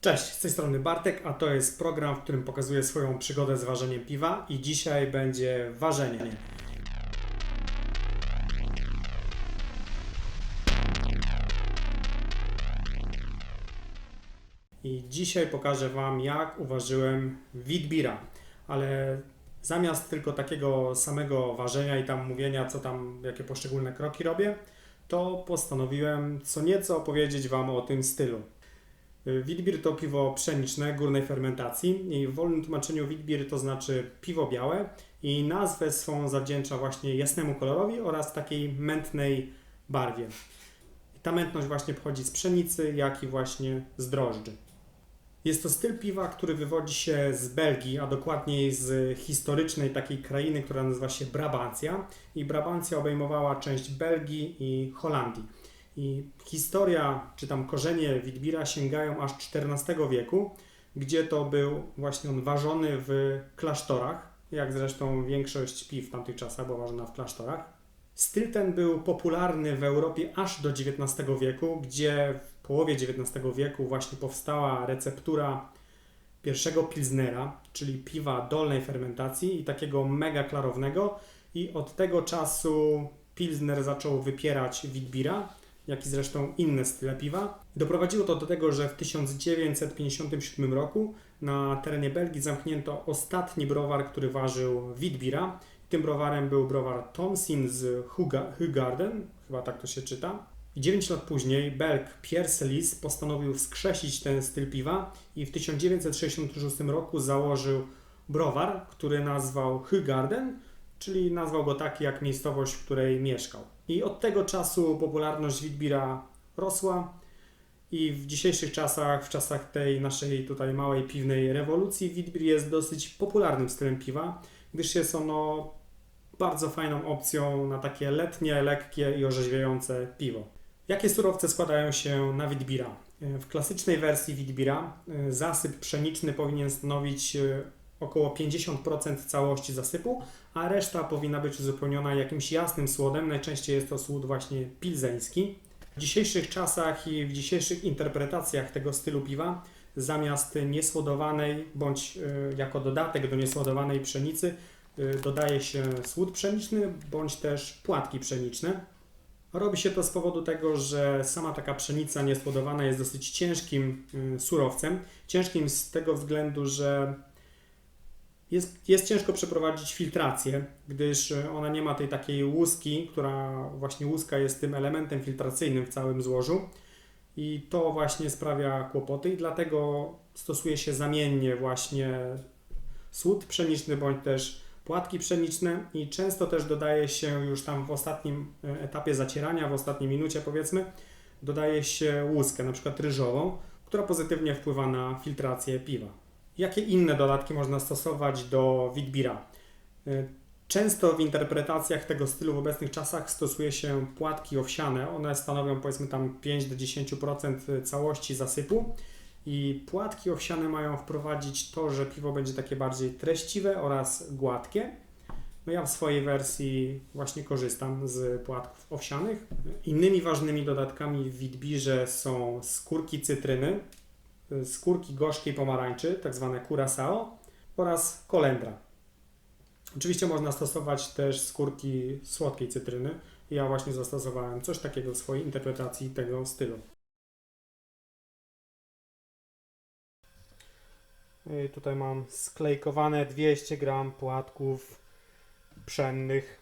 Cześć, z tej strony Bartek, a to jest program, w którym pokazuję swoją przygodę z ważeniem piwa i dzisiaj będzie ważenie. I dzisiaj pokażę Wam, jak uważyłem Witbira, ale zamiast tylko takiego samego ważenia i tam mówienia, co tam, jakie poszczególne kroki robię, to postanowiłem co nieco opowiedzieć Wam o tym stylu. Witbier to piwo pszeniczne górnej fermentacji i w wolnym tłumaczeniu Witbier to znaczy piwo białe i nazwę swą zawdzięcza właśnie jasnemu kolorowi oraz takiej mętnej barwie. Ta mętność właśnie pochodzi z pszenicy, jak i właśnie z drożdży. Jest to styl piwa, który wywodzi się z Belgii, a dokładniej z historycznej takiej krainy, która nazywa się Brabancja. I Brabancja obejmowała część Belgii i Holandii. I historia, czy tam korzenie Witbira sięgają aż XIV wieku, gdzie to był właśnie on ważony w klasztorach, jak zresztą większość piw w tamtych czasach była ważona w klasztorach. Styl ten był popularny w Europie aż do XIX wieku, gdzie w połowie XIX wieku właśnie powstała receptura pierwszego pilsnera, czyli piwa dolnej fermentacji i takiego mega klarownego i od tego czasu pilsner zaczął wypierać Witbira, jak i zresztą inne style piwa. Doprowadziło to do tego, że w 1957 roku na terenie Belgii zamknięto ostatni browar, który ważył Witbira. Tym browarem był browar Thomsin z Hugarden, chyba tak to się czyta. I 9 lat później Belg Pierre Celis postanowił wskrzesić ten styl piwa i w 1966 roku założył browar, który nazwał Hugarden, czyli nazwał go taki jak miejscowość, w której mieszkał. I od tego czasu popularność Witbira rosła i w dzisiejszych czasach, w czasach tej naszej tutaj małej piwnej rewolucji, Witbir jest dosyć popularnym stylem piwa, gdyż jest ono bardzo fajną opcją na takie letnie, lekkie i orzeźwiające piwo. Jakie surowce składają się na Witbira? W klasycznej wersji Witbira y, zasyp pszeniczny powinien stanowić y, około 50% całości zasypu, a reszta powinna być uzupełniona jakimś jasnym słodem. Najczęściej jest to słód właśnie pilzeński. W dzisiejszych czasach i w dzisiejszych interpretacjach tego stylu piwa zamiast niesłodowanej bądź y, jako dodatek do niesłodowanej pszenicy y, dodaje się słód pszeniczny bądź też płatki pszeniczne. Robi się to z powodu tego, że sama taka pszenica niesłodowana jest dosyć ciężkim y, surowcem. Ciężkim z tego względu, że jest, jest ciężko przeprowadzić filtrację, gdyż e, ona nie ma tej takiej łuski, która właśnie łuska jest tym elementem filtracyjnym w całym złożu i to właśnie sprawia kłopoty i dlatego stosuje się zamiennie właśnie słód pszeniczny bądź też płatki pszeniczne i często też dodaje się już tam w ostatnim e, etapie zacierania, w ostatniej minucie powiedzmy, dodaje się łuskę, na przykład ryżową, która pozytywnie wpływa na filtrację piwa. Jakie inne dodatki można stosować do Witbira? Y, często w interpretacjach tego stylu w obecnych czasach stosuje się płatki owsiane. One stanowią powiedzmy tam 5 do 10% całości zasypu. I płatki owsiane mają wprowadzić to, że piwo będzie takie bardziej treściwe oraz gładkie. No ja w swojej wersji właśnie korzystam z płatków owsianych. Innymi ważnymi dodatkami w Witbirze są skórki cytryny, skórki gorzkiej pomarańczy, tak zwane curacao oraz kolendra. Oczywiście można stosować też skórki słodkiej cytryny. Ja właśnie zastosowałem coś takiego w swojej interpretacji tego stylu. I tutaj mam sklejkowane 200 gram płatków pszennych.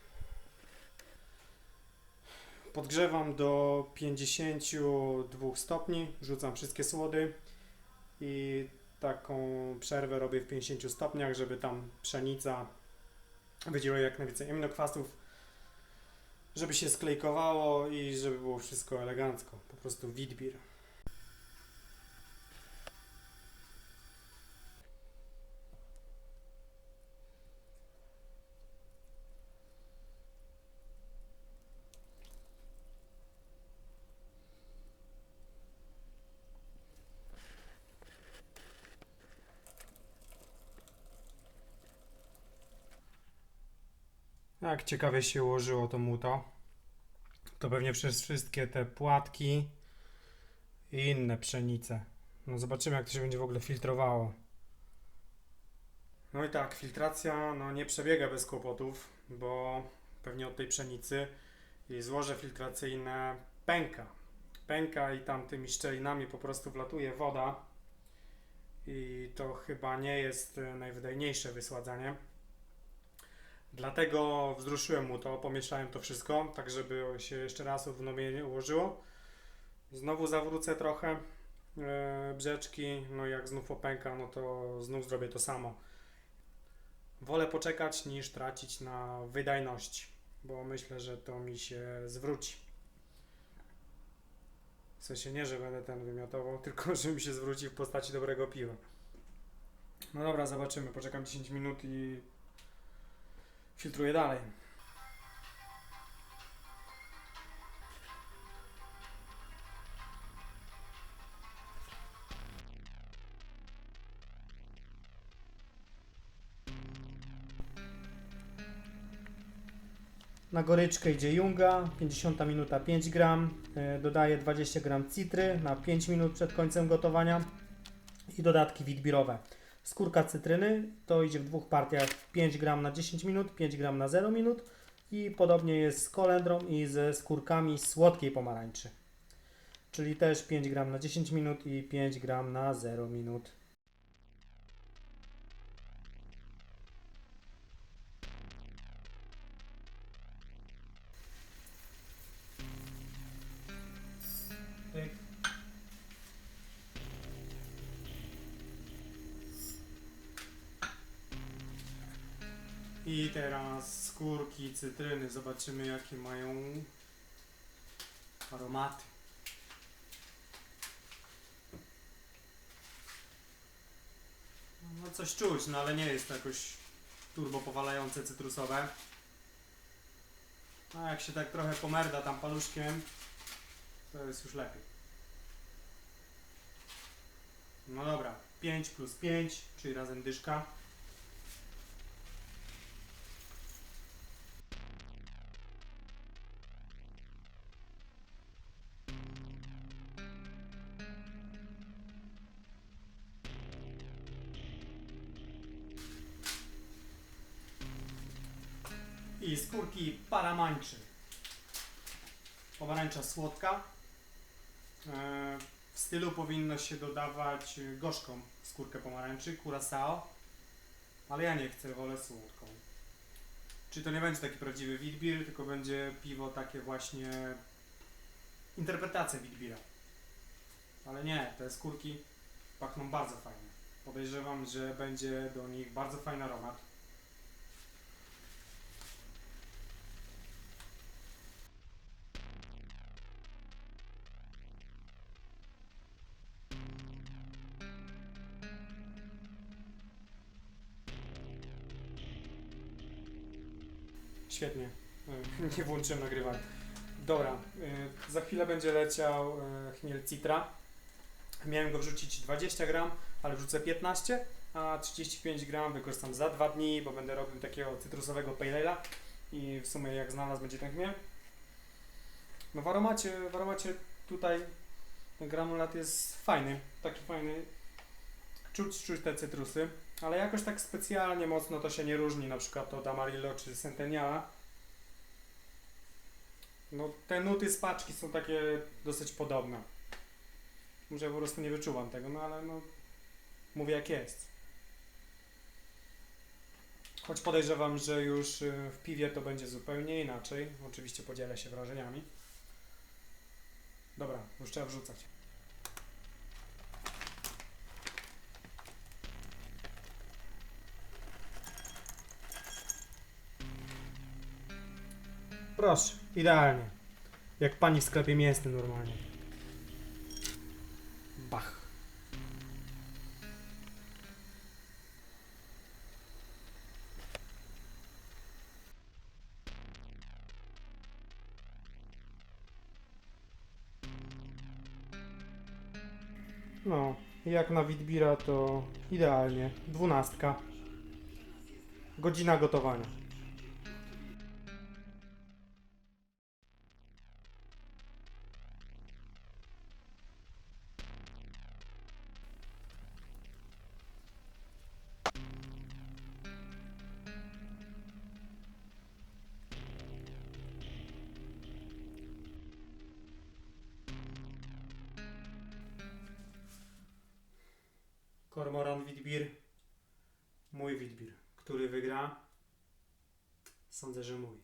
Podgrzewam do 52 stopni, rzucam wszystkie słody i taką przerwę robię w 50 stopniach, żeby tam pszenica wydzieliła jak najwięcej aminokwasów, żeby się sklejkowało i żeby było wszystko elegancko. Po prostu witbir. Jak ciekawie się ułożyło to muto. To pewnie przez wszystkie te płatki i inne pszenice. No zobaczymy, jak to się będzie w ogóle filtrowało. No i tak, filtracja no, nie przebiega bez kłopotów, bo pewnie od tej pszenicy i złoże filtracyjne pęka. Pęka i tam tymi szczelinami po prostu wlatuje woda. I to chyba nie jest najwydajniejsze wysładzanie. Dlatego wzruszyłem mu to, pomieszałem to wszystko, tak żeby się jeszcze raz równomiernie ułożyło. Znowu zawrócę trochę e, brzeczki, no jak znów opęka, no to znów zrobię to samo. Wolę poczekać niż tracić na wydajności, bo myślę, że to mi się zwróci. W sensie nie, że będę ten wymiotował, tylko że mi się zwróci w postaci dobrego piwa. No dobra, zobaczymy. Poczekam 10 minut i filtruję dalej. Na goryczkę idzie Junga, 50 minuta 5 gram, e, dodaję 20 gram citry na 5 minut przed końcem gotowania i dodatki witbirowe. Skórka cytryny to idzie w dwóch partiach 5 gram na 10 minut, 5 gram na 0 minut i podobnie jest z kolendrą i ze skórkami słodkiej pomarańczy. Czyli też 5 gram na 10 minut i 5 gram na 0 minut. I teraz skórki cytryny. Zobaczymy jakie mają aromaty. No coś czuć, no ale nie jest to jakoś turbo powalające cytrusowe. A jak się tak trochę pomerda tam paluszkiem, to jest już lepiej. No dobra, 5 plus 5, czyli razem dyszka. I skórki paramańczy. Pomarańcza słodka. E, W stylu powinno się dodawać gorzką skórkę pomarańczy, curacao. Ale ja nie chcę, wolę słodką. Czyli to nie będzie taki prawdziwy witbier, tylko będzie piwo takie właśnie interpretacja witbira. Ale nie, te skórki pachną bardzo fajnie. Podejrzewam, że będzie do nich bardzo fajny aromat. Świetnie. Nie włączyłem nagrywania. Dobra, za chwilę będzie leciał e, chmiel Citra. Miałem go wrzucić 20 gram, ale wrzucę 15, a 35 gram wykorzystam za dwa dni, bo będę robił takiego cytrusowego pale i w sumie jak znalazł będzie ten chmiel. No w aromacie, w aromacie tutaj ten granulat jest fajny, taki fajny. Czuć, czuć te cytrusy, ale jakoś tak specjalnie mocno to się nie różni, na przykład od Amarillo czy Centeniala. No te nuty z paczki są takie dosyć podobne. Może ja po prostu nie wyczuwam tego, no ale no mówię jak jest. Choć podejrzewam, że już y, w piwie to będzie zupełnie inaczej. Oczywiście podzielę się wrażeniami. Dobra, już trzeba wrzucać. Proszę, idealnie. Jak pani w sklepie mięsnym normalnie. Bach. No, jak na Witbira to idealnie. Dwunastka. Godzina gotowania. Kormoran Witbir, mój Witbir. Który wygra? Sądzę, że mój.